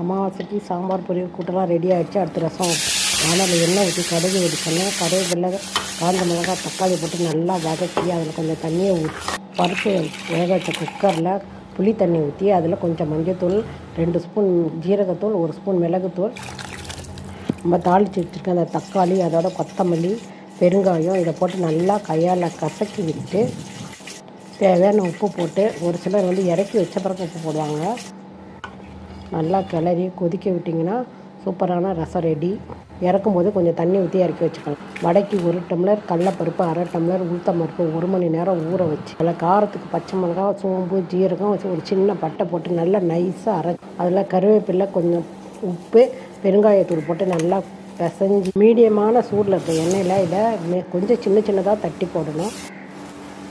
அமாவாசைக்கு சாம்பார் பொரியல் கூட்டெல்லாம் ரெடி ஆகிடுச்சு அடுத்த ரசம். வானலில் எண்ணெய் ஊற்றி கடுகு வெடிக்கணும் கருவேப்பிலை காஞ்ச மிளகாய் தக்காளி போட்டு நல்லா வதக்கி அதில் கொஞ்சம் தண்ணியை ஊற்றி பருப்பு வேக வச்ச குக்கரில் புளி தண்ணி ஊற்றி அதில் கொஞ்சம் மஞ்சத்தூள் ரெண்டு ஸ்பூன் ஜீரகத்தூள் ஒரு ஸ்பூன் மிளகுத்தூள். நம்ம தாளித்து வச்சுருக்க அந்த தக்காளி அதோட கொத்தமல்லி பெருங்காயம் இதை போட்டு நல்லா கையால் கசக்கி விட்டு தேவையான உப்பு போட்டு ஒரு சிலர் வந்து இறக்கி வச்ச பிறகு உப்பு போடுவாங்க. நல்லா கிளறி கொதிக்க விட்டிங்கன்னா சூப்பரான ரசம் ரெடி. இறக்கும் போது கொஞ்சம் தண்ணி ஊற்றி இறக்கி வச்சுக்கலாம். வடைக்கு ஒரு டம்ளர் கடலப்பருப்பு அரை டம்ளர் உளுத்தம் பருப்பு ஒரு மணி நேரம் ஊற வச்சு அதில் காரத்துக்கு பச்சை மிளகா சோம்பு ஜீரகம் வச்சு ஒரு சின்ன பட்டை போட்டு நல்லா நைஸாக அரை அதில் கருவேப்பிலை கொஞ்சம் உப்பு பெருங்காயத்தூள் போட்டு நல்லா பிசைஞ்சு மீடியமான சூடில் இருக்க எண்ணெயில் இதை கொஞ்சம் சின்ன சின்னதாக தட்டி போடணும்.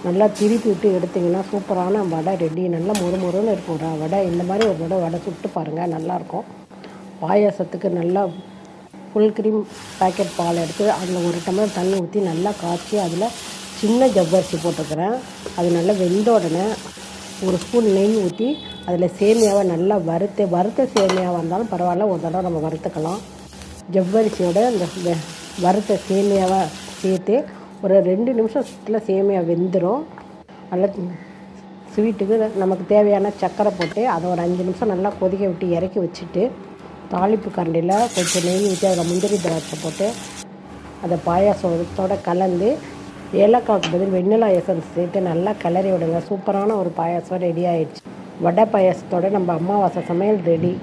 நல்லா திருப்பி விட்டு எடுத்திங்கன்னா சூப்பரான வடை ரெடி. நல்லா மொறு மொறுன்னு இருக்கும். ஒரு வடை இந்த மாதிரி ஒரு வடை வடை சுட்டு பாருங்கள் நல்லாயிருக்கும். பாயாசத்துக்கு நல்லா ஃபுல் க்ரீம் பேக்கெட் பால் எடுத்து அதில் ஒரு டம்ளர் தண்ணி ஊற்றி நல்லா காய்ச்சி அதில் சின்ன ஜவ்வரிசி போட்டுக்கிறேன். அது நல்லா வெந்த உடனே ஒரு ஸ்பூன் நெய் ஊற்றி அதில் சேமியாவை நல்லா வறுத்து வறுத்த சேமியாவாக இருந்தாலும் பரவாயில்ல ஒரு தடவை நம்ம வறுத்துக்கலாம். ஜவ்வரிசியோட அந்த வெ- வறுத்த சேமியாவை சேர்த்து ஒரு ரெண்டு நிமிஷத்தில் சேமியா வெந்துடும் நல்லா ஸ்வீட்டுக்கு நமக்கு தேவையான சர்க்கரை போட்டு அதை ஒரு அஞ்சு நிமிஷம் நல்லா கொதிக்க விட்டு இறக்கி வச்சுட்டு தாளிப்பு கரண்டியில் கொஞ்சம் நெய் ஊற்றி அதில் முந்திரி திராட்சை போட்டு அதை பாயாசத்தோட கலந்து ஏலக்காய்க்கு பதில் வெண்ணிலா எசன்ஸ் சேர்த்து நல்லா கிளறி விடுங்க. சூப்பரான ஒரு பாயாசம் ரெடி ஆயிடுச்சு. வடை பாயாசத்தோட நம்ம அமாவாசை சமையல் ரெடி.